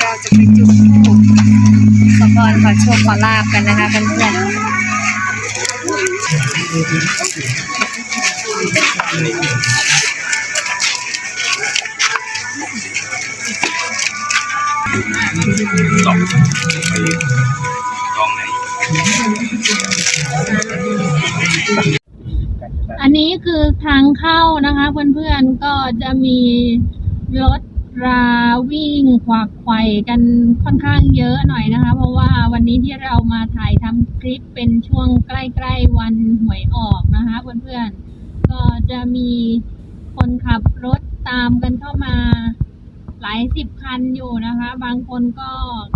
เราจะไปจุดธูปขอพรขอโชคขอลาบกันนะคะเพื่อนๆสองไปกองไหนอันนี้คือทางเข้านะคะ เพื่อนๆก็จะมีรถ ราวิ่งขวักไขว่กันค่อนข้างเยอะหน่อยนะคะ เพราะว่าวันนี้ที่เรามาถ่ายทำคลิปเป็นช่วงใกล้ๆวันหวยออกนะคะเพื่อนๆ ก็จะมีคนขับรถตามกันเข้ามาหลายสิบคันอยู่นะคะ บางคนก็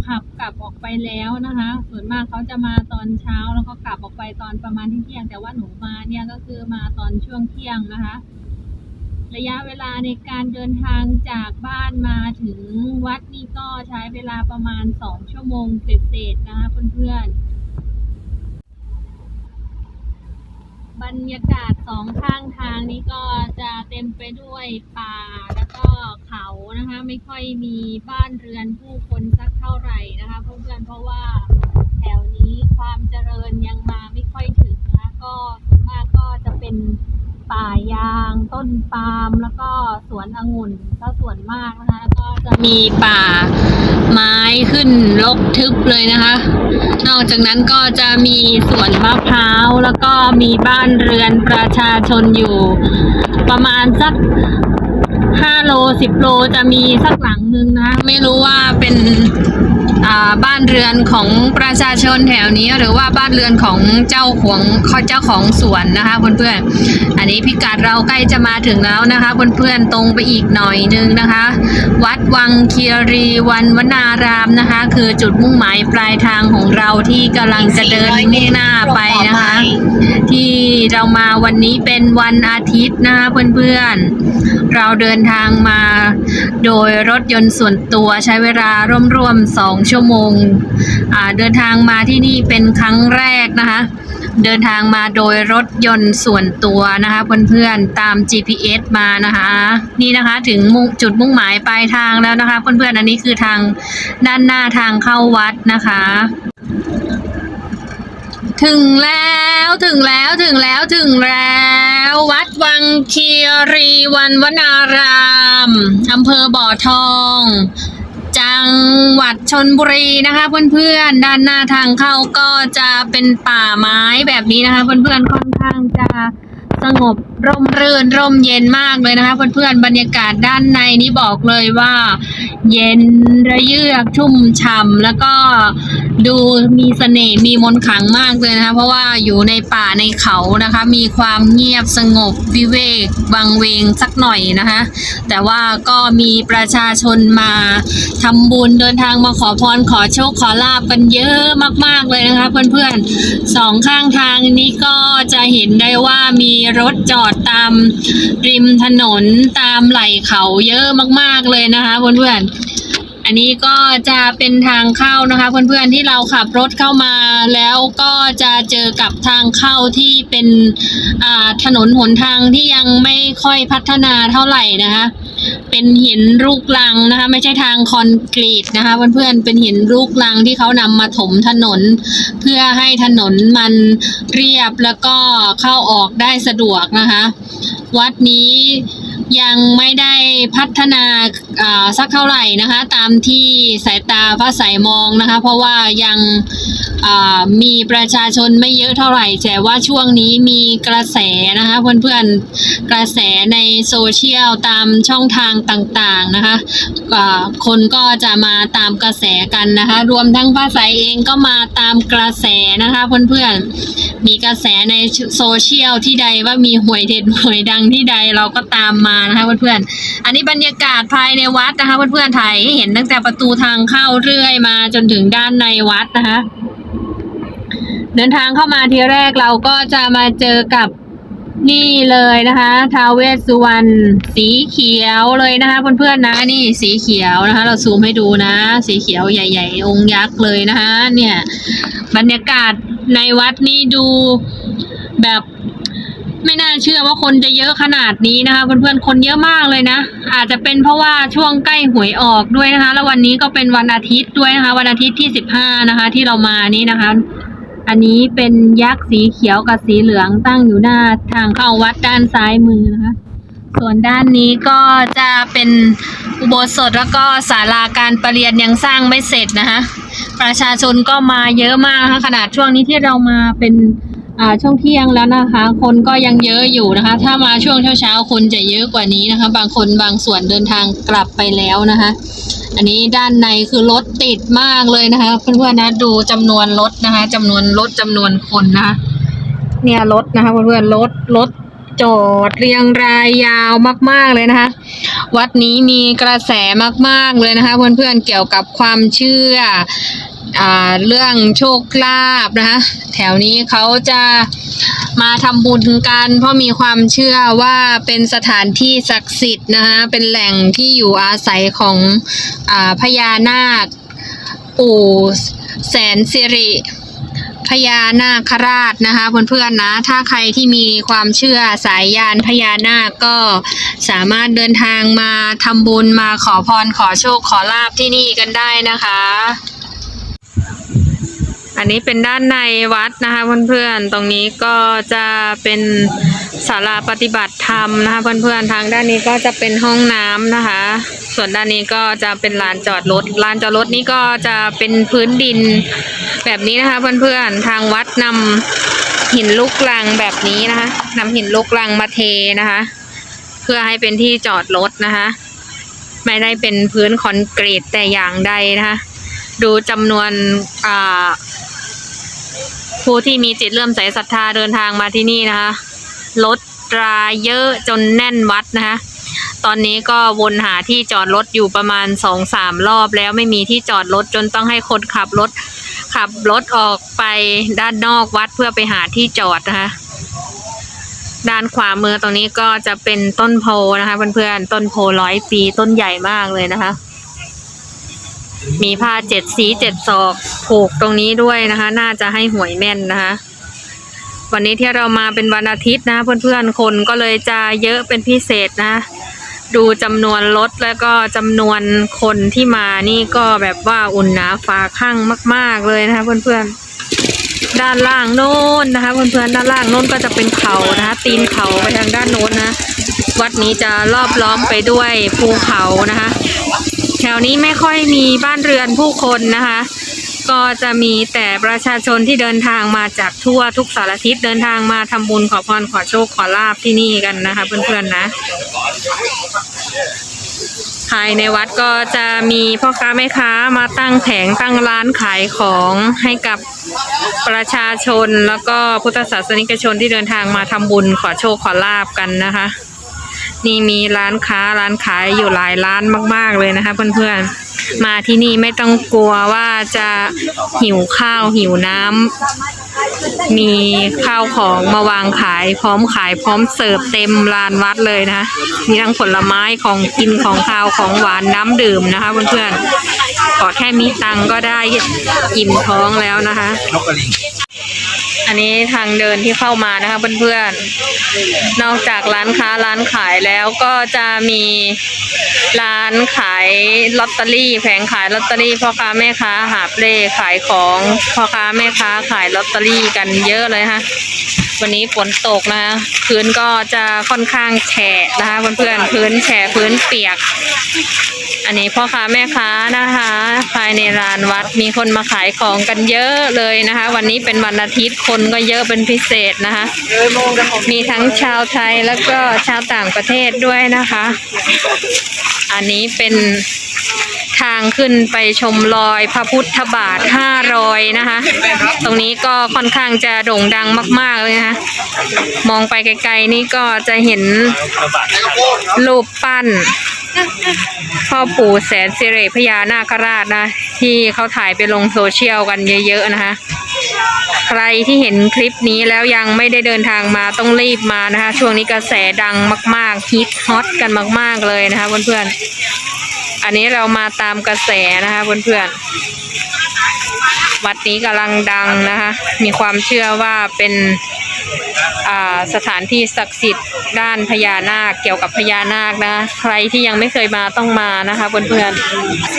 ขับกลับออกไปแล้วนะคะ ส่วนมากเขาจะมาตอนเช้าแล้วก็กลับออกไปตอนประมาณเที่ยง แต่ว่าหนูมาเนี่ยก็คือมาตอนช่วงเที่ยงนะคะ ระยะเวลาในการเดินทางจากบ้านมาถึงวัดนี่ก็ใช้เวลาประมาณสองชั่วโมงเศษๆนะคะเพื่อนๆ บรรยากาศสองข้างทางนี้ก็จะเต็มไปด้วยป่าแล้วก็เขานะคะ ไม่ค่อยมีบ้านเรือนผู้คนสักเท่าไหร่นะคะเพื่อนๆเพราะว่าแถวนี้ความเจริญยังมาไม่ค่อยถึงนะคะก็ส่วนมากก็จะเป็น ป่ายาง ต้นปาล์มแล้วก็สวนองุ่นก็ส่วนมากนะคะแล้วก็จะมีป่าไม้ขึ้นรกทึบเลยนะคะ นอกจากนั้นก็จะมีสวนมะพร้าวแล้วก็มีบ้านเรือนประชาชนอยู่ ประมาณสักห้าโลสิบโลจะมีสักหลังนึงนะ ไม่รู้ว่าเป็น บ้านเรือนของประชาชนแถวนี้ หรือว่าบ้านเรือนของเจ้าของเจ้าของสวนนะคะเพื่อนๆอันนี้พิกัดเราใกล้จะมาถึงแล้วนะคะเพื่อนๆตรงไปอีกหน่อยนึงนะคะ วัดวังเคียรีวันวนารามนะคะ คือจุดมุ่งหมายปลายทางของเราที่กำลังจะเดินมุ่งหน้าไปนะคะ ที่เรามาวันนี้เป็นวันอาทิตย์นะคะเพื่อนๆเราเดินทางมาโดยรถยนต์ส่วนตัวใช้เวลาร่วมๆสองชั่วโมงเดินทางมาที่นี่เป็นครั้งแรกนะคะ เดินทางมาโดยรถยนต์ส่วนตัวนะคะเพื่อนๆตาม GPS มานะคะ นี่นะคะถึงมุ่งจุดมุ่งหมายปลายทางแล้วนะคะเพื่อนๆอันนี้คือทางด้านหน้าทางเข้าวัดนะคะ ถึงแล้วถึงแล้วถึงแล้วถึงแล้ววัดวังคีรีวันวนารามอำเภอบ่อทอง จังหวัดชนบุรีนะคะเพื่อนๆ ด้านหน้าทางเข้าก็จะเป็นป่าไม้แบบนี้นะคะเพื่อนๆ ค่อนข้างจะสงบ ร่มรื่นร่มเย็นมากเลยนะคะ เพื่อนๆบรรยากาศด้านในนี้บอกเลยว่า เย็นระเยือกชุ่มฉ่ำแล้วก็ดูมีเสน่ห์มีมนต์ขลังมากเลยนะคะ เพราะว่าอยู่ในป่าในเขานะคะ มีความเงียบสงบวิเวกวังเวงสักหน่อยนะคะ แต่ว่าก็มีประชาชนมาทำบุญเดินทางมาขอพรขอโชคขอลาบกันเยอะมาก ๆเลยนะคะ เพื่อนๆสองข้างทางนี้ก็จะเห็นได้ว่ามีรถจอดตามริมถนนตามไหล่เขาเยอะมาก ๆเลยนะคะเพื่อนๆ อันนี้ก็จะเป็นทางเข้านะคะ เพื่อนๆที่เราขับรถเข้ามาแล้วก็จะเจอกับทางเข้าที่เป็นถนนหนทางที่ยังไม่ค่อยพัฒนาเท่าไหร่นะคะ เป็นหินลูกลังนะคะ ไม่ใช่ทางคอนกรีตนะคะ เพื่อนๆเป็นหินลูกลังที่เขานำมาถมถนน เพื่อให้ถนนมันเรียบแล้วก็เข้าออกได้สะดวกนะคะ วัดนี้ ยังไม่ได้พัฒนาสักเท่าไหร่นะคะ ตามที่สายตาพระสายมองนะคะ เพราะว่ายัง มีประชาชนไม่เยอะเท่าไหร่ แต่ว่าช่วงนี้มีกระแสนะคะเพื่อนๆ กระแสในโซเชียลตามช่องทางต่างๆนะคะคนก็จะมาตามกระแสกันนะคะ รวมทั้งพระสาเองก็มาตามกระแสนะคะเพื่อนๆ มีกระแสในโซเชียลที่ใดว่ามีหวยเด็ดหวยดังที่ใดเราก็ตามมานะคะเพื่อนๆ อันนี้บรรยากาศภายในวัดนะคะเพื่อนๆถ่ายให้เห็นตั้งแต่ประตูทางเข้าเรื่อยมาจนถึงด้านในวัดนะคะ เดินทางเข้ามาทีแรกเราก็จะมาเจอกับนี่เลยนะคะทาวเวสสุวรรณสีเขียวเลยนะคะเพื่อนๆนะนี่สีเขียวนะคะ เราซูมให้ดูนะ สีเขียวใหญ่ ๆ องค์ยักษ์เลยนะคะ เนี่ยบรรยากาศในวัดนี่ดูแบบไม่น่าเชื่อว่าคนจะเยอะขนาดนี้นะคะเพื่อนๆคนเยอะมากเลยนะ อาจจะเป็นเพราะว่าช่วงใกล้หวยออกด้วยนะคะ แล้ววันนี้ก็เป็นวันอาทิตย์ด้วยนะคะ วันอาทิตย์ที่สิบห้านะคะ ที่เรามานี่นะคะ อันนี้เป็นยักษ์สีเขียวกับสีเหลืองตั้งอยู่หน้าทางเข้าวัดด้านซ้ายมือนะคะ ส่วนด้านนี้ก็จะเป็นอุโบสถแล้วก็ศาลาการประเรียนยังสร้างไม่เสร็จนะคะประชาชนก็มาเยอะมากนะคะขนาดช่วงนี้ที่เรามาเป็นอ่าช่วงเที่ยงแล้วนะคะ คนก็ยังเยอะอยู่นะคะ ถ้ามาช่วงเช้าๆคนจะเยอะกว่านี้นะคะ บางคนบางส่วนเดินทางกลับไปแล้วนะคะ อันนี้ด้านในคือรถติดมากเลยนะคะ เพื่อนๆนะดูจำนวนรถนะคะจำนวนรถจำนวนคนนะคะ เนี่ยรถนะคะ เพื่อนๆรถรถจอดเรียงรายยาวมาก ๆเลยนะคะ วัดนี้มีกระแสมาก ๆเลยนะคะ เพื่อนๆเกี่ยวกับความเชื่อ เรื่องโชคลาภนะคะแถวนี้เขาจะมาทำบุญกันเพราะมีความเชื่อว่าเป็นสถานที่ศักดิ์สิทธิ์นะคะเป็นแหล่งที่อยู่อาศัยของอพญานาค ปู่แสนสิริพญานาคราชนะคะเพื่อนๆนะ ถ้าใครที่มีความเชื่อสายยานพญานาคก็สามารถเดินทางมาทำบุญมาขอพรขอโชคขอลาบที่นี่กันได้นะคะ อันนี้เป็นด้านในวัดนะคะเพื่อนๆ ตรงนี้ก็จะเป็นศาลาปฏิบัติธรรมนะคะเพื่อนๆ ทางด้านนี้ก็จะเป็นห้องน้ำนะคะ ส่วนด้านนี้ก็จะเป็นลานจอดรถ ลานจอดรถนี้ก็จะเป็นพื้นดินแบบนี้นะคะเพื่อนๆ ทางวัดนำหินลูกลังแบบนี้นะคะนำหินลูกลังมาเทนะคะ เพื่อให้เป็นที่จอดรถนะคะ ไม่ได้เป็นพื้นคอนกรีตแต่อย่างใดนะคะ ดูจำนวนอ่า ผู้ที่มีจิตเริ่อมใสศรัทธาเดินทางมาที่นี่นะคะรถราเยอะจนแน่นวัดนะคะตอนนี้ก็วนหาที่จอดรถอยู่ประมาณสองสามรอบแล้วไม่มีที่จอดรถจนต้องให้คนขับรถขับรถออกไปด้านนอกวัดเพื่อไปหาที่จอดนะคะด้านขวามือตรงนี้ก็จะเป็นต้นโพนะคะเพื่อนๆต้นโพร้อยปีต้นใหญ่มากเลยนะคะ มีผ้าเจ็ดสีเจ็ดศอกผูกตรงนี้ด้วยนะคะ น่าจะให้หวยแม่นนะคะ วันนี้ที่เรามาเป็นวันอาทิตย์นะ เพื่อนๆคนก็เลยจะเยอะเป็นพิเศษนะ ดูจำนวนรถแล้วก็จำนวนคนที่มานี่ก็แบบว่าอุ่นหนาฟ้าข้างมาก ๆเลยนะคะ เพื่อนๆ ด้านล่างโน้นนะคะ เพื่อนๆด้านล่างโน้นก็จะเป็นเขานะคะ ตีนเขาไปทางด้านโน้นนะ วัดนี้จะรอบล้อมไปด้วยภูเขานะคะ ถวนี้ไม่ค่อยมีบ้านเรือนผู้คนนะคะ ก็จะมีแต่ประชาชนที่เดินทางมาจากทั่วทุกสารทิศเดินทางมาทำบุญขอพรขอโชคขอลาบที่นี่กันนะคะ เพื่อนๆนะภายในวัดก็จะมีพ่อค้าแม่ค้ามาตั้งแผงตั้งร้านขายของให้กับประชาชนแล้วก็พุทธศาสนิกชนที่เดินทางมาทำบุญขอโชคขอลาบกันนะคะ นี่มีร้านค้าร้านขายอยู่หลายร้านมาก ๆ เลยนะคะ เพื่อนๆ มาที่นี่ไม่ต้องกลัวว่าจะหิวข้าวหิวน้ำมีข้าวของมาวางขายพร้อมขายพร้อมเสิร์ฟเต็มลานวัดเลยนะ มีทั้งผลไม้ของกินของข้าวของหวานน้ำดื่มนะคะ เพื่อนๆขอแค่มีตังก็ได้อิ่มท้องแล้วนะคะ นกกระลิงอันนี้ทางเดินที่เข้ามานะคะเพื่อนๆ นอกจากร้านค้าร้านขายแล้วก็จะมีร้านขายลอตเตอรี่แผงขายลอตเตอรี่พ่อค้าแม่ค้าหาบเล่ขายของพ่อค้าแม่ค้าขายลอตเตอรี่กันเยอะเลยนะคะวันนี้ฝนตกนะคะพื้นก็จะค่อนข้างแฉะนะคะเพื่อนๆพื้นแฉะพื้นเปียก อันนี้พ่อค้าแม่ค้านะคะ ภายในร้านวัดมีคนมาขายของกันเยอะเลยนะคะ วันนี้เป็นวันอาทิตย์คนก็เยอะเป็นพิเศษนะคะ มีทั้งชาวไทยแล้วก็ชาวต่างประเทศด้วยนะคะ อันนี้เป็นทางขึ้นไปชมรอยพระพุทธบาทห้ารอยนะคะ ตรงนี้ก็ค่อนข้างจะโด่งดังมาก ๆ เลยนะคะ มองไปไกล ๆ นี่ก็จะเห็นรูปปั้น พ่อปู่แสนสิริพญานาคราชนะ ที่เขาถ่ายไปลงโซเชียลกันเยอะๆนะคะ ใครที่เห็นคลิปนี้แล้วยังไม่ได้เดินทางมาต้องรีบมานะคะ ช่วงนี้กระแสดังมากๆฮิตฮอตกันมาก ๆเลยนะคะเพื่อนๆอันนี้เรามาตามกระแสนะคะเพื่อนๆวัดนี้กำลังดังนะคะ มีความเชื่อว่าเป็น สถานที่ศักดิ์สิทธิ์ด้านพญานาคเกี่ยวกับพญานาคนะ ใครที่ยังไม่เคยมาต้องมานะคะเพื่อน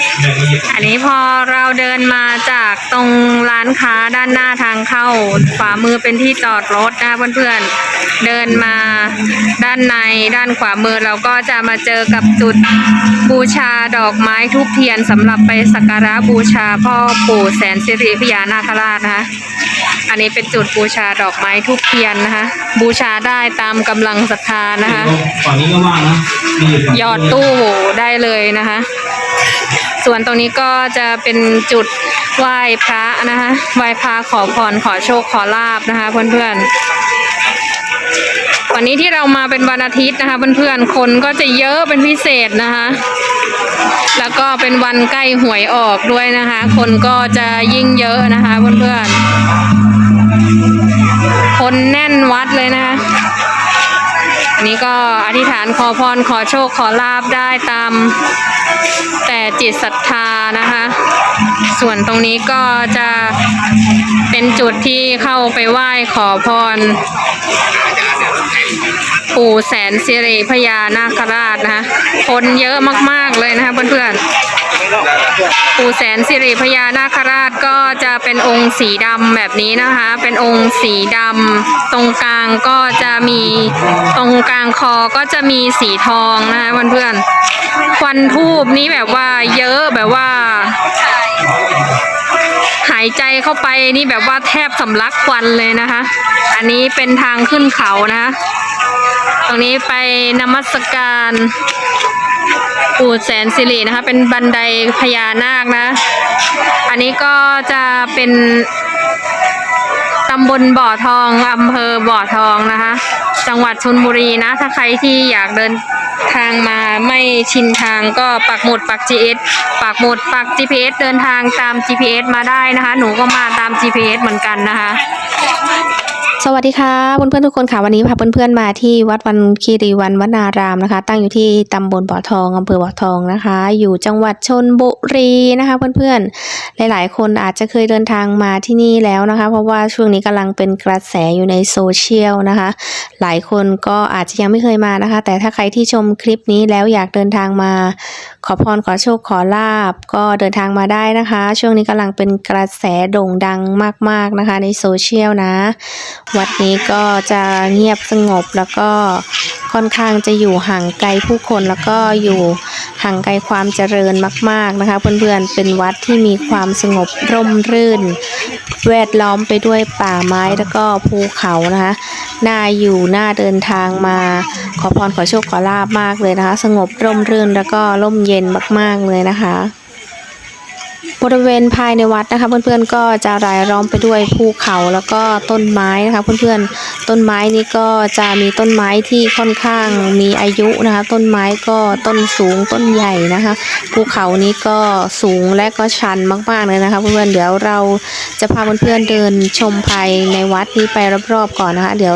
ๆอันนี้พอเราเดินมาจากตรงร้านค้าด้านหน้าทางเข้าขวามือเป็นที่จอดรถนะเพื่อนๆเดินมาด้านในด้านขวามือเราก็จะมาเจอกับจุดบูชาดอกไม้ทุกเทียนสำหรับไปสักการะบูชาพ่อปู่แสนสิริพญานาคราชนะคะอันนี้เป็นจุดบูชาดอกไม้ทุกเทียนนะคะบูชาได้ตามกำลังศรัทธานะคะฝั่งนี้ก็ว่างนะนี่ฝั่งหยอดตู้ได้เลยนะคะ ส่วนตรงนี้ก็จะเป็นจุดไหว้พระนะคะไหว้พระขอพรขอโชคขอลาบนะคะเพื่อนๆวันนี้ที่เรามาเป็นวันอาทิตย์นะคะเพื่อนๆคนก็จะเยอะเป็นพิเศษนะคะแล้วก็เป็นวันใกล้หวยออกด้วยนะคะ คนก็จะยิ่งเยอะนะคะเพื่อนๆ คนแน่นวัดเลยนะคะอันนี้ก็อธิษฐานขอพรขอโชคขอลาบได้ตาม แต่จิตศรัทธานะคะ ส่วนตรงนี้ก็จะเป็นจุดที่เข้าไปไหว้ขอพร ปู่แสนสิริพญานาคราชนะคะคนเยอะมากๆเลยนะคะเพื่อนๆ ปู่แสนสิริพญานาคราชก็จะเป็นองค์สีดำแบบนี้นะคะ เป็นองค์สีดำตรงกลางก็จะมีตรงกลางคอก็จะมีสีทองนะคะเพื่อนๆควันทูบนี้แบบว่าเยอะแบบว่า หายใจเข้าไปนี่แบบว่าแทบสำลักควันเลยนะคะ อันนี้เป็นทางขึ้นเขานะะตรงนี้ไปนมัสการ ปู่แสนสิรินะคะ เป็นบันไดพญานาคนะ อันนี้ก็จะเป็นตำบลบ่อทองอำเภอบ่อทองนะคะ จังหวัดชลบุรีนะ ถ้าใครที่อยากเดินทางมาไม่ชินทางก็ปักหมุดปัก GPS ปักหมุดปัก GPS เดินทางตาม GPS มาได้นะคะ หนูก็มาตาม GPS เหมือนกันนะคะ สวัสดีค่ะเพื่อนๆทุกคนค่ะวันนี้พาเพื่อนๆมาที่วัดวันคีรีวันวนารามนะคะ ตั้งอยู่ที่ตำบลบ่อทองอำเภอบ่อทองนะคะ อยู่จังหวัดชนบุรีนะคะเพื่อนๆหลายๆ คนอาจจะเคยเดินทางมาที่นี่แล้วนะคะ เพราะว่าช่วงนี้กำลังเป็นกระแสอยู่ในโซเชียลนะคะ หลายคนก็อาจจะยังไม่เคยมานะคะ แต่ถ้าใครที่ชมคลิปนี้แล้วอยากเดินทางมา ขอพรขอโชคขอลาบก็เดินทางมาได้นะคะ ช่วงนี้กำลังเป็นกระแสโด่งดังมาก ๆนะคะ ในโซเชียลนะวัดนี้ก็จะเงียบสงบแล้วก็ค่อนข้างจะอยู่ห่างไกลผู้คนแล้วก็อยู่ห่างไกลความเจริญมาก ๆนะคะ เพื่อนๆเป็นวัดที่มีความสงบร่มรื่น แวดล้อมไปด้วยป่าไม้แล้วก็ภูเขานะคะน่าอยู่น่าเดินทางมา ขอพรขอโชคขอลาบมากเลยนะคะ สงบร่มรื่นแล้วก็ร่มเย็นมาก ๆเลยนะคะ บริเวณภายในวัดนะคะ เพื่อนๆก็จะรายล้อมไปด้วยภูเขาแล้วก็ต้นไม้นะคะ เพื่อนๆต้นไม้นี้ก็จะมีต้นไม้ที่ค่อนข้างมีอายุนะคะ ต้นไม้ก็ต้นสูงต้นใหญ่นะคะ ภูเขานี้ก็สูงและก็ชันมากๆเลยนะคะ เพื่อนๆเดี๋ยวเราจะพาเพื่อนๆเดินชมภายในวัดนี้ไปรอบๆก่อนนะคะ เดี๋ยว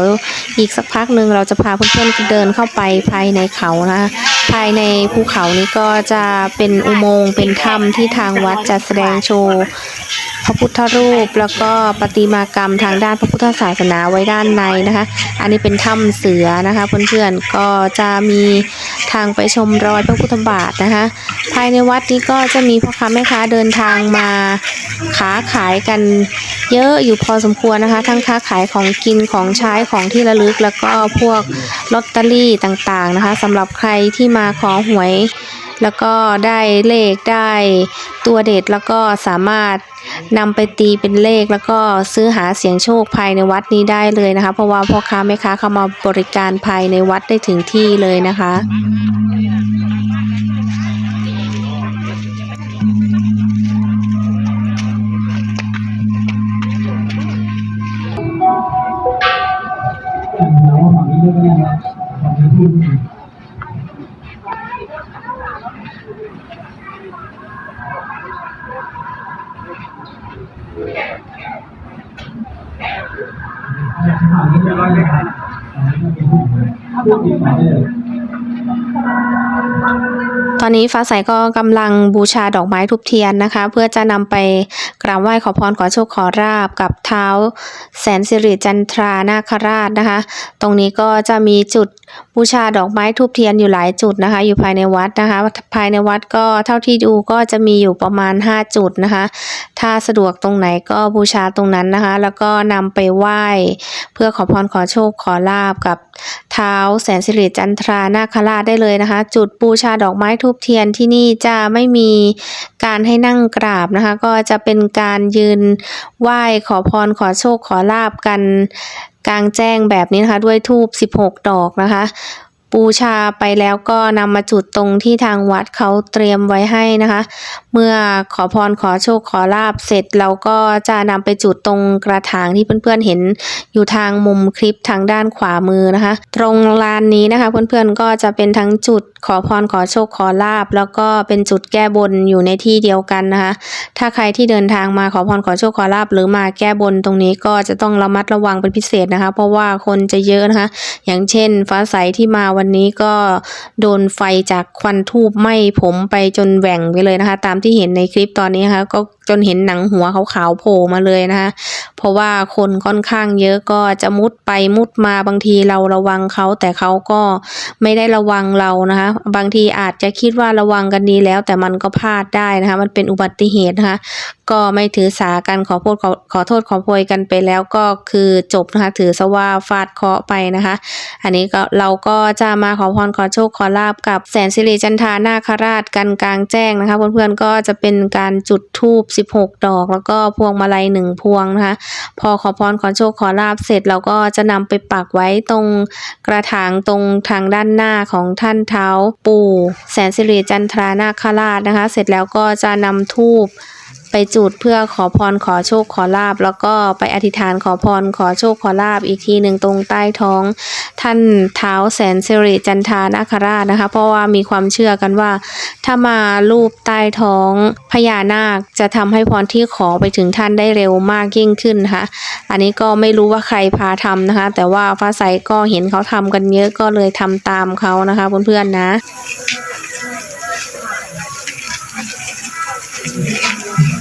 อีกสักพักหนึ่งเราจะพาเพื่อนๆเดินเข้าไปภายในเขานะคะ ภายในภูเขานี้ก็จะเป็นอุโมงค์เป็นถ้ำที่ทางวัดจัดแสดงดงโชว์พระพุทธรูปแล้วก็ประติมากรรมทางด้านพระพุทธศาสนาไว้ด้านในนะคะ อันนี้เป็นถ้ำเสือนะคะเพื่อนๆก็จะมีทางไปชมรอยพระพุทธบาทนะคะ ภายในวัดนี้ก็จะมีพ่อค้าแม่ค้าเดินทางมาค้าขายกันเยอะอยู่พอสมควรนะคะ ทั้งค้าขายของกินของใช้ของที่ระลึก แล้วก็พวกลอตเตอรี่ต่างๆนะคะสำหรับใครที่มาขอหวย แล้วก็ได้เลขได้ตัวเด็ดแล้วก็สามารถนำไปตีเป็นเลขแล้วก็ซื้อหาเสียงโชคภายในวัดนี้ได้เลยนะคะ เพราะว่าพ่อค้าแม่ค้าเข้ามาบริการภายในวัดได้ถึงที่เลยนะคะ ส ตอนนี้ฟ้าใสก็กำลังบูชาดอกไม้ทุบเทียนนะคะ เพื่อจะนำไปกราบไหว้ขอพรขอโชคขอราบกับเท้า แสนสิริจันทรานาคราชนะคะ ตรงนี้ก็จะมีจุดบูชาดอกไม้ทูบเทียนอยู่หลายจุดนะคะ อยู่ภายในวัดนะคะ ภายในวัดก็เท่าที่ดูก็จะมีอยู่ประมาณ 5 จุดนะคะ ถ้าสะดวกตรงไหนก็บูชาตรงนั้นนะคะ แล้วก็นำไปไหว้เพื่อขอพรขอโชคขอลาบกับเท้าแสนสิริจันทรานาคราชได้เลยนะคะ จุดบูชาดอกไม้ทูบเทียนที่นี่จะไม่มีการให้นั่งกราบนะคะ ก็จะเป็นการยืนไหว้ขอพรขอโชคขอลาบกันกลางแจ้งแบบนี้นะคะ ด้วยทูบ16 ดอกนะคะบูชาไปแล้วก็นำมาจุดตรงที่ทางวัดเขาเตรียมไว้ให้นะคะ เมื่อขอพรขอโชคขอลาบเสร็จเราก็จะนำไปจุดตรงกระถางที่เพื่อนๆเห็นอยู่ทางมุมคลิปทางด้านขวามือนะคะ ตรงลานนี้นะคะ เพื่อนๆก็จะเป็นทั้งจุดขอพรขอโชคขอลาบ แล้วก็เป็นจุดแก้บนอยู่ในที่เดียวกันนะคะ ถ้าใครที่เดินทางมาขอพรขอโชคขอลาบ หรือมาแก้บนตรงนี้ก็จะต้องระมัดระวังเป็นพิเศษนะคะ เพราะว่าคนจะเยอะนะคะ อย่างเช่น ฟ้าใสที่มาวันนี้ก็โดนไฟจากควันทูบไหม้ผมไปจนแหว่งไปเลยนะคะ ตามที่เห็นในคลิปตอนนี้นะคะก็ จนเห็นหนังหัวขาวๆโผล่มาเลยนะคะ เพราะว่าคนค่อนข้างเยอะก็จะมุดไปมุดมาบางทีเราระวังเขาแต่เขาก็ไม่ได้ระวังเรานะคะ บางทีอาจจะคิดว่าระวังกันดีแล้ว แต่มันก็พลาดได้นะคะ มันเป็นอุบัติเหตุนะคะ ก็ไม่ถือสากันขอโทษขอขอโทษขอโพยกันไปแล้วก็คือจบนะคะ ถือซะว่าฟาดเคาะไปนะคะ อันนี้ก็เราก็จะมาขอพรขอโชคขอลาบกับแสนสิริจันทานาคราชกันกลางแจ้งนะคะ เพื่อนๆก็จะเป็นการจุดธูป 16 ดอก แล้วก็พวงมาลัยหนึ่งพวงนะคะ พอขอพรขอโชคขอลาบเสร็จเราก็จะนำไปปักไว้ตรงกระถางตรงทางด้านหน้าของท่านเท้าปู่แสนสิริจันทรานาคราชนะคะ เสร็จแล้วก็จะนำธูป ไปจุดเพื่อขอพรขอโชคขอลาบ แล้วก็ไปอธิษฐานขอพรขอโชคขอลาบอีกทีหนึ่งตรงใต้ท้อง ท่านเท้าแสนสิริจันทานาคราชนะคะ เพราะว่ามีความเชื่อกันว่า ถ้ามารูปใต้ท้องพญานาคจะทำให้พรที่ขอไปถึงท่านได้เร็วมากยิ่งขึ้นนะคะอันนี้ก็ไม่รู้ว่าใครพาทำนะคะ แต่ว่าฟ้าใสก็เห็นเขาทำกันเยอะก็เลยทำตามเขานะคะเพื่อนๆนะ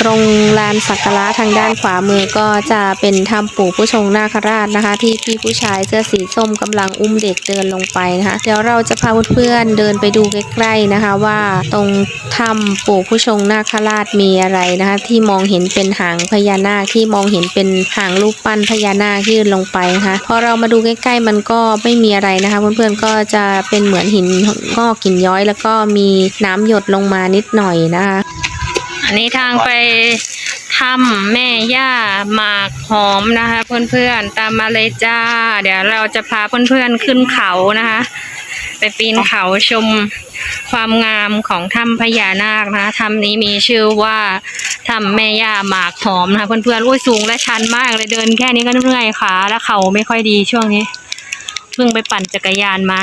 ตรงลานสักการะทางด้านขวามือก็จะเป็นถ้ำปู่ผู้ชงนาคราชนะคะ ที่พี่ผู้ชายเสื้อสีส้มกำลังอุ้มเด็กเดินลงไปนะคะ เดี๋ยวเราจะพาเพื่อนๆเดินไปดูใกล้ๆนะคะ ว่าตรงถ้ำปู่ผู้ชงนาคราชมีอะไรนะคะ ที่มองเห็นเป็นหางพญานาคที่มองเห็นเป็นหางรูปปั้นพญานาคยื่นลงไปนะคะพอเรามาดูใกล้ๆมันก็ไม่มีอะไรนะคะ เพื่อนๆก็จะเป็นเหมือนหินงอกหินย้อย แล้วก็มีน้ำหยดลงมานิดหน่อยนะคะ อันนี้ทางไปถ้ำแม่ย่าหมากหอมนะคะ เพื่อนๆตามมาเลยจ้า เดี๋ยวเราจะพาเพื่อนๆขึ้นเขานะคะ ไปปีนเขาชมความงามของถ้ำพญานาคนะคะถ้ำนี้มีชื่อว่าถ้ำแม่ย่าหมากหอมนะคะ เพื่อนๆโอ้ยสูงและชันมากเลยเดินแค่นี้ก็เหนื่อยขาแล้วเขาไม่ค่อยดีช่วงนี้ เพิ่งไปปั่นจักรยานมา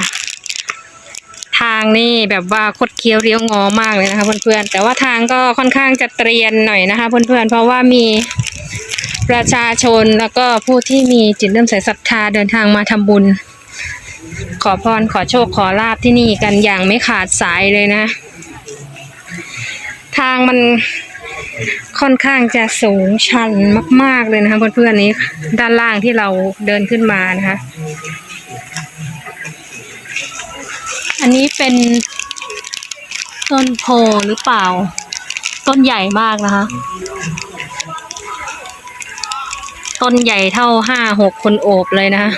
ทางนี่แบบว่าคดเคี้ยวเรียวงอมากเลยนะคะเพื่อนๆแต่ว่าทางก็ค่อนข้างจะเตรียนหน่อยนะคะเพื่อนๆเพราะว่ามีประชาชนแล้วก็ผู้ที่มีจิตเริ่อมใส่ศรัทธาเดินทางมาทำบุญ ขอพรขอโชคขอลาบที่นี่กันอย่างไม่ขาดสายเลยนะ ทางมันค่อนข้างจะสูงชันมาก ๆเลยนะคะเพื่อนๆนี้ด้านล่างที่เราเดินขึ้นมานะคะ อันนี้เป็นต้นโพหรือเปล่า ต้นใหญ่มากนะคะ ต้นใหญ่เท่าห้าหกคนโอบเลยนะคะ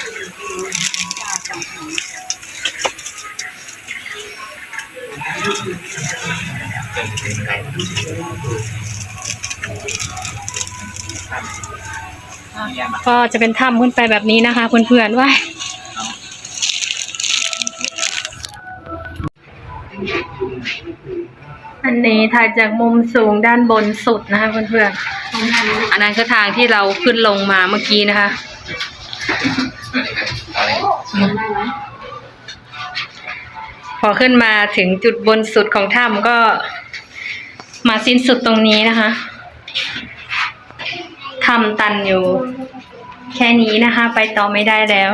ก็จะเป็นถ้ำขึ้นไปแบบนี้นะคะเพื่อนๆว้า ยเนี้ถ่ายจากมุมสูงด้านบนสุดนะคะเพื่อนๆ อันนั้นคือทางที่เราขึ้นลงมาเมื่อกี้นะคะ พอขึ้นมาถึงจุดบนสุดของถ้ำก็มาสิ้นสุดตรงนี้นะคะถ้ำตันอยู่ แค่นี้นะคะ ไปต่อไม่ได้แล้ว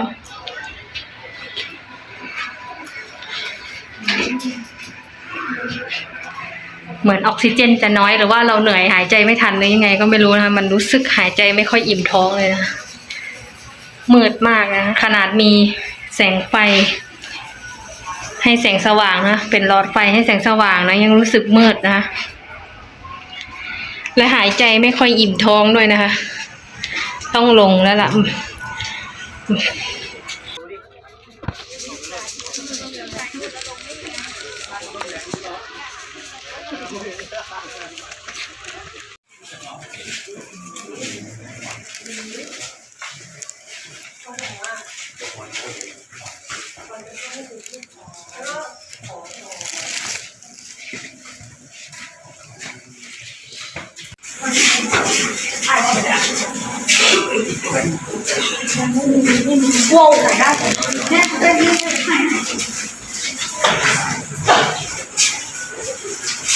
เหมือนออกซิเจนจะน้อยหรือว่าเราเหนื่อยหายใจไม่ทันหรือยังไง ก็ไม่รู้นะคะมันรู้สึกหายใจไม่ค่อยอิ่มท้องเลยนะมืดมากนะขนาดมีแสงไฟ ให้แสงสว่างนะเป็นหลอดไฟให้แสงสว่างนะยังรู้สึกมืดนะคะและหายใจไม่ค่อยอิ่มท้องด้วยนะคะ ต้องลงแล้วล่ะ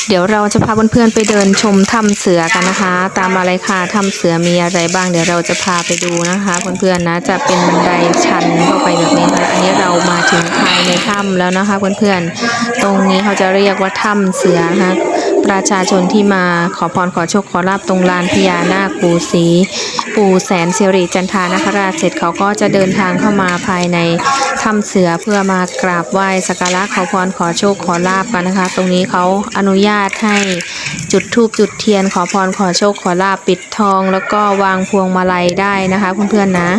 เดี๋ยวเราจะพาเพื่อนๆไปเดินชมถ้ำเสือกันนะคะ ตามมาเลยค่ะถ้ำเสือมีอะไรบ้าง เดี๋ยวเราจะพาไปดูนะคะเพื่อนๆนะจะเป็นบันไดชันเข้าไปแบบนี้ค่ะอันนี้เรามาถึงภายในถ้ำแล้วนะคะเพื่อนๆตรงนี้เขาจะเรียกว่าถ้ำเสือนะคะ ประชาชนที่มาขอพรขอโชคขอลาบตรงลานพญานาคปู่ศรีปู่แสนสิริจันทานคราชเสร็จเขาก็จะเดินทางเข้ามาภายในถ้ำเสือเพื่อมากราบไหว้สักการะขอพรขอโชคขอลาบกันนะคะ ตรงนี้เขาอนุญาตให้จุดธูปจุดเทียนขอพรขอโชคขอลาบปิดทอง แล้วก็วางพวงมาลัยได้นะคะเพื่อนๆนะ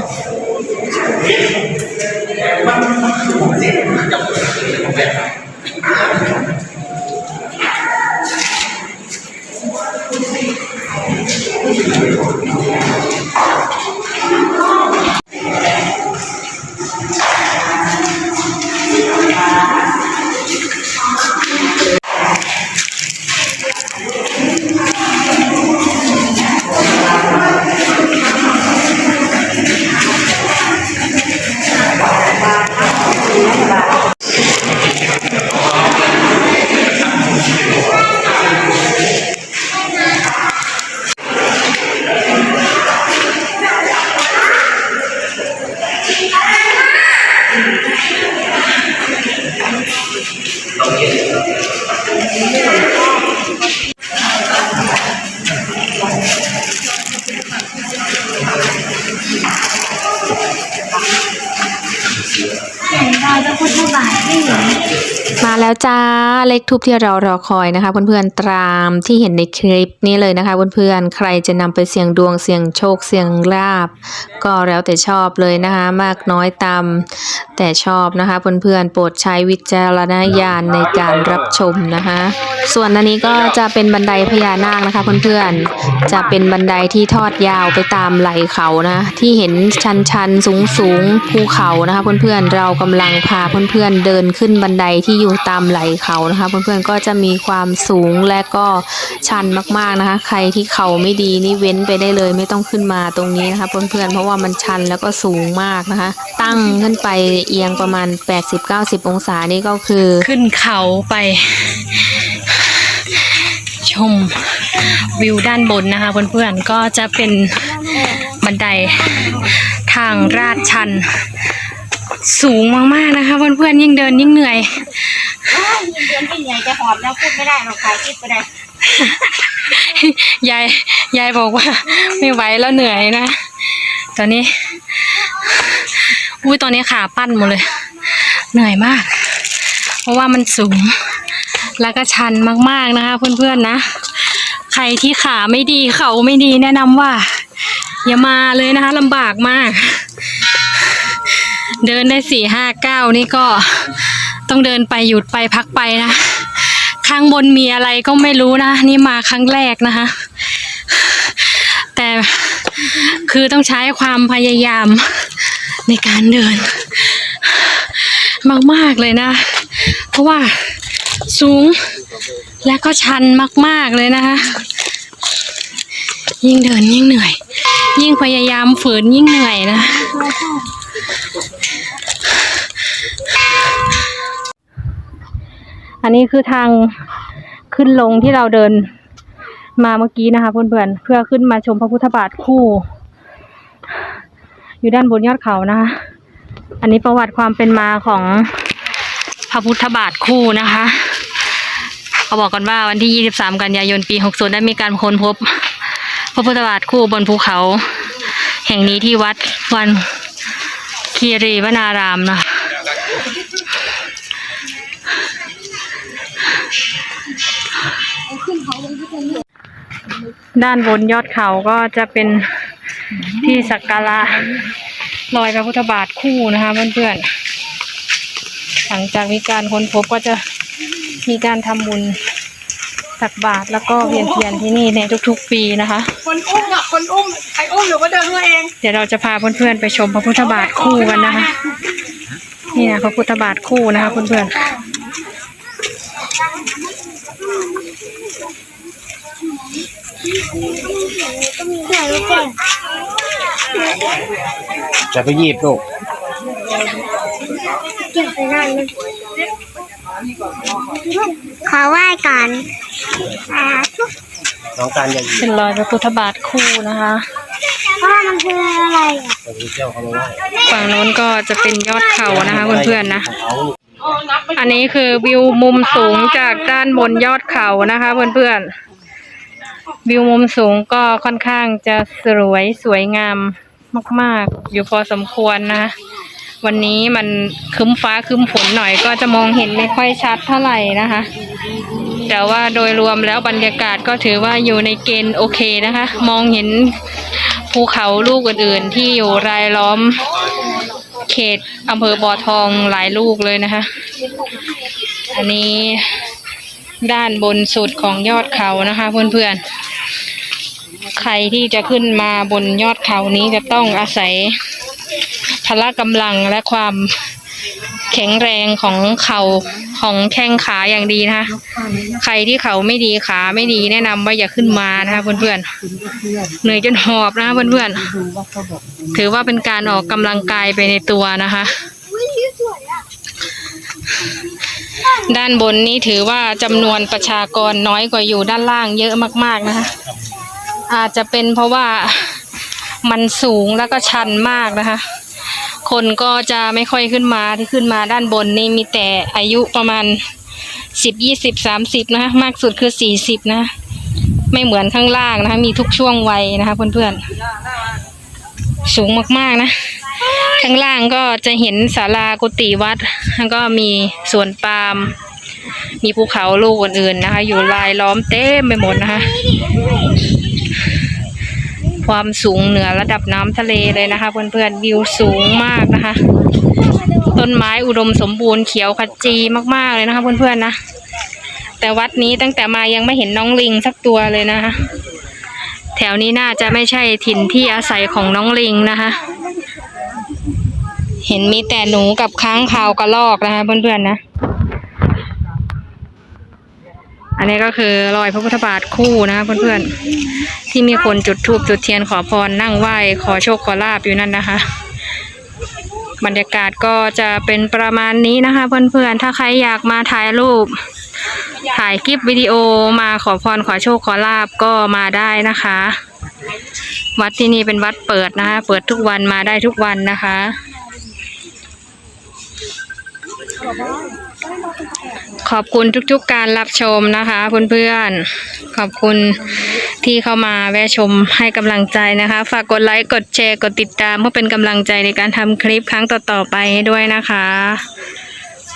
แล้วจ้าเลขทูปที่เรารอคอยนะคะ เพื่อนๆตามที่เห็นในคลิปนี้เลยนะคะ เพื่อนๆใครจะนำไปเสี่ยงดวงเสี่ยงโชคเสี่ยงลาบ ก็แล้วแต่ชอบเลยนะคะ มากน้อยตามแต่ชอบนะคะ เพื่อนๆโปรดใช้วิจารณญาณในการรับชมนะคะ ส่วนอันนี้ก็จะเป็นบันไดพญานาคนะคะ เพื่อนๆจะเป็นบันไดที่ทอดยาวไปตามไหลเขานะ ที่เห็นชันๆสูงๆภูเขานะคะ เพื่อนๆเรากำลังพาเพื่อนๆเดินขึ้นบันไดที่อยู่ตามไหลเขานะคะ เพื่อนๆก็จะมีความสูงและก็ชันมากๆนะคะ ใครที่เขาไม่ดีนี่เว้นไปได้เลย ไม่ต้องขึ้นมาตรงนี้นะคะ เพื่อนๆเพราะว่ามันชันแล้วก็สูงมากนะคะ ตั้งขึ้นไปเอียงประมาณ 80-90 องศานี่ก็คือ ขึ้นเขาไป ชมวิวด้านบนนะคะ เพื่อนๆก็จะเป็นบันไดทางลาดชันสูงมากๆนะคะ เพื่อนๆยิ่งเดินยิ่งเหนื่อย ยิ่งเดือนยิ่ใหญ่จะหอบแล้วพูดไม่ได้หรอกขายคิดไปได้ยายยายบอกว่า ไม่ไหวแล้วเหนื่อยนะ ตอนนี้ อุ้ยตอนนี้ขาปั้นหมดเลย เหนื่อยมาก เพราะว่ามันสูง แล้วก็ชันมากๆนะคะ เพื่อนๆนะ ใครที่ขาไม่ดีเขาไม่ดีแนะนำว่า อย่ามาเลยนะคะลำบากมาก เดินได้สี่ห้าเก้านี่ก็ ต้องเดินไปหยุดไปพักไปนะข้างบนมีอะไรก็ไม่รู้นะ นี่มาครั้งแรกนะคะแต่คือต้องใช้ความพยายามในการเดิน มากๆเลยนะ เพราะว่าสูงและก็ชันมาก ๆเลยนะคะยิ่งเดินยิ่งเหนื่อย ยิ่งพยายามฝืนยิ่งเหนื่อยนะ อันนี้คือทางขึ้นลงที่เราเดินมาเมื่อกี้นะคะเพื่อนๆเพื่อขึ้นมาชมพระพุทธบาทคู่ อยู่ด้านบนยอดเขานะคะ อันนี้ประวัติความเป็นมาของพระพุทธบาทคู่นะคะเขาบอกกันว่าวันที่ 23 กันยายนปี 60 ได้มีการค้นพบ พระพุทธบาทคู่บนภูเขา แห่งนี้ที่วัดวันคีรีวนารามนะคะ ด้านบนยอดเขาก็จะเป็นที่สักการะรอยพระพุทธบาทคู่นะคะเพื่อนๆ หลังจากมีการค้นพบก็จะมีการทำบุญตักบาตรแล้วก็เวียนเทียนที่นี่ในทุกๆ ปีนะคะ คนอุ้มอะคนอุ้มใครอุ้มหรือว่าเดินมาเอง เดี๋ยวเราจะพาเพื่อนๆไปชมพระพุทธบาทคู่กันนะคะ นี่นะพระพุทธบาทคู่นะคะเพื่อน จะไปยีบลูกขอไหว้ก่อนอ่าทุกน้องการอย่าๆยีบเป็นรอยพระพุทธบาทคู่นะคะพ่อมันคืออะไรอะไปเที่ยวเขามาไหว้ฝั่งโน้นก็จะเป็นยอดเขานะคะเพื่อนๆนะเอาลูกอันนี้คือวิวมุมสูงจากด้านบนยอดเขานะคะเพื่อนๆ วิวมุมสูงก็ค่อนข้างจะสวยสวยงามมาก ๆ อยู่พอสมควรนะ วันนี้มันคึ้มฟ้าคึ้มฝนหน่อยก็จะมองเห็นไม่ค่อยชัดเท่าไหร่นะคะ แต่ว่าโดยรวมแล้วบรรยากาศก็ถือว่าอยู่ในเกณฑ์โอเคนะคะ มองเห็นภูเขาลูกอื่น ๆ ที่อยู่รายล้อมเขตอำเภอบ่อทองหลายลูกเลยนะคะ อันนี้ ด้านบนสุดของยอดเขานะคะ เพื่อนๆ ใครที่จะขึ้นมาบนยอดเขานี้จะต้องอาศัยพละกำลังและความแข็งแรงของเข่าของแข้งขาอย่างดีนะคะ ใครที่เขาไม่ดีขาไม่ดีแนะนำว่าอย่าขึ้นมานะคะเพื่อนๆ เหนื่อยจนหอบนะคะเพื่อนๆ ถือว่าเป็นการออกกำลังกายไปในตัวนะคะ ด้านบนนี้ถือว่าจำนวนประชากรน้อยกว่าอยู่ด้านล่างเยอะมาก ๆนะคะ อาจจะเป็นเพราะว่ามันสูงแล้วก็ชันมากนะคะ คนก็จะไม่ค่อยขึ้นมาที่ขึ้นมาด้านบนนี่มีแต่อายุประมาณสิบยี่สิบสามสิบนะคะมากสุดคือสี่สิบนะไม่เหมือนข้างล่างนะคะ มีทุกช่วงวัยนะคะเพื่อนๆสูงมากๆนะ ข้างล่างก็จะเห็นศาลากุฏิวัด แล้วก็มีสวนปาล์มมีภูเขาลูกอื่นๆนะคะ อยู่รายล้อมเต็มไปหมดนะคะ ความสูงเหนือระดับน้ำทะเลเลยนะคะ เพื่อนๆวิวสูงมากนะคะ ต้นไม้อุดมสมบูรณ์เขียวขจีมากๆเลยนะคะเพื่อนๆนะแต่วัดนี้ตั้งแต่มายังไม่เห็นน้องลิงสักตัวเลยนะคะ แถวนี้น่าจะไม่ใช่ถิ่นที่อาศัยของน้องลิงนะคะ เห็นมีแต่หนูกับค้างคาวกระลอกนะคะเพื่อนๆนะ อันนี้ก็คือรอยพระพุทธบาทคู่นะคะเพื่อนๆ ที่มีคนจุดธูปจุดเทียนขอพรนั่งไหว้ขอโชคขอลาบอยู่นั่นนะคะ บรรยากาศก็จะเป็นประมาณนี้นะคะ เพื่อนๆ ถ้าใครอยากมาถ่ายรูป ถ่ายคลิปวิดีโอมาขอพรขอโชคขอลาบก็มาได้นะคะวัดที่นี่เป็นวัดเปิดนะคะ เปิดทุกวันมาได้ทุกวันนะคะ ขอบคุณทุกๆการรับชมนะคะเพื่อนๆ ขอบคุณที่เข้ามาแวะชมให้กำลังใจนะคะ ฝากกดไลค์ กดแชร์ กดติดตามเพื่อเป็นกำลังใจในการทำคลิปครั้งต่อๆไปให้ด้วยนะคะ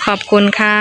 ขอบคุณค่ะ